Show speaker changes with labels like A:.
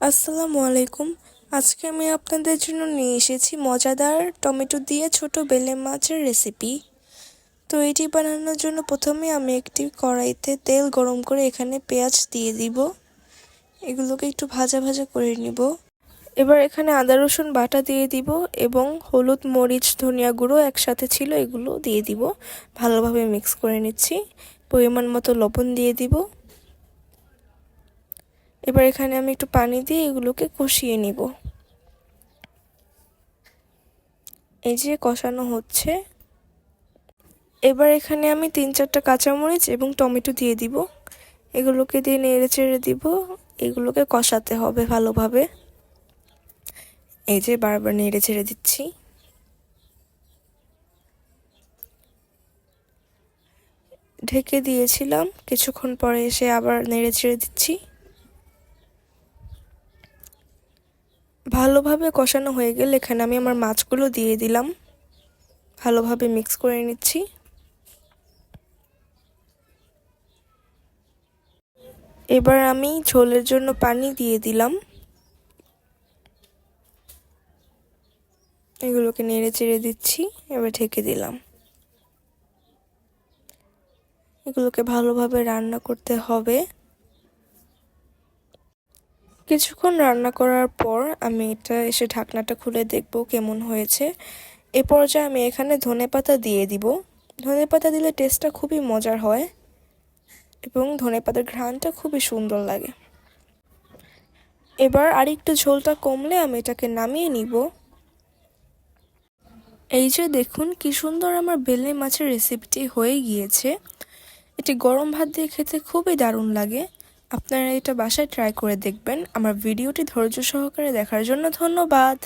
A: আসসালামু আলাইকুম। আজকে আমি আপনাদের জন্য নিয়ে এসেছি মজাদার টমেটো দিয়ে ছোট বেলে মাছের রেসিপি তো এটি বানানোর জন্য প্রথমে আমি একটি কড়াইতে তেল গরম করে এখানে পেঁয়াজ দিয়ে দিব। এগুলোকে একটু ভাজা ভাজা করে নিব। এবার এখানে আদা, রসুন, বাটা দিয়ে দিব এবং হলুদ, মরিচ, ধনিয়া গুঁড়ো একসাথে ছিল এগুলো দিয়ে দিব। ভালোভাবে মিক্স করে নিচ্ছি। পরিমাণ মতো লবণ দিয়ে দিব। এবার এখানে আমি একটু পানি দিয়ে এগুলোকে কষিয়ে নিব। এই যে কষানো হচ্ছে। এবার এখানে আমি তিন চারটা কাঁচামরিচ এবং টমেটো দিয়ে দিব। এগুলোকে দিয়ে নেড়ে চেড়ে দিব। এগুলোকে কষাতে হবে ভালোভাবে। এই যে বারবার নেড়ে ছেড়ে দিচ্ছি। ঢেকে দিয়েছিলাম। কিছুক্ষণ পরে এসে আবার নেড়ে ছেড়ে দিচ্ছি। ভালোভাবে কষানো হয়ে গেলে এখানে আমি আমার মাছগুলো দিয়ে দিলাম। ভালোভাবে মিক্স করে নিচ্ছি। এবার আমি ঝোলের জন্য পানি দিয়ে দিলাম। এগুলোকে নেড়ে চেড়ে দিচ্ছি, এবার ঢেকে দিলাম। এগুলোকে ভালোভাবে রান্না করতে হবে। কিছুক্ষণ রান্না করার পর আমি এটা এসে ঢাকনাটা খুলে দেখব কেমন হয়েছে। এ পর্যায়ে আমি এখানে ধনে পাতা দিয়ে দিব। ধনে পাতা দিলে টেস্টটা খুবই মজার হয় এবং ধনে পাতার ঘ্রাণটা খুবই সুন্দর লাগে। এবার আরেকটু ঝোলটা কমলে আমি এটাকে নামিয়ে নিব। এই যে দেখুন কি সুন্দর আমার বেলে মাছের রেসিপিটি হয়ে গিয়েছে। এটি গরম ভাত দিয়ে খেতে খুবই দারুণ লাগে। আপনারা এটা বাসায় ট্রাই করে দেখবেন। আমার ভিডিওটি ধৈর্য সহকারে দেখার জন্য ধন্যবাদ।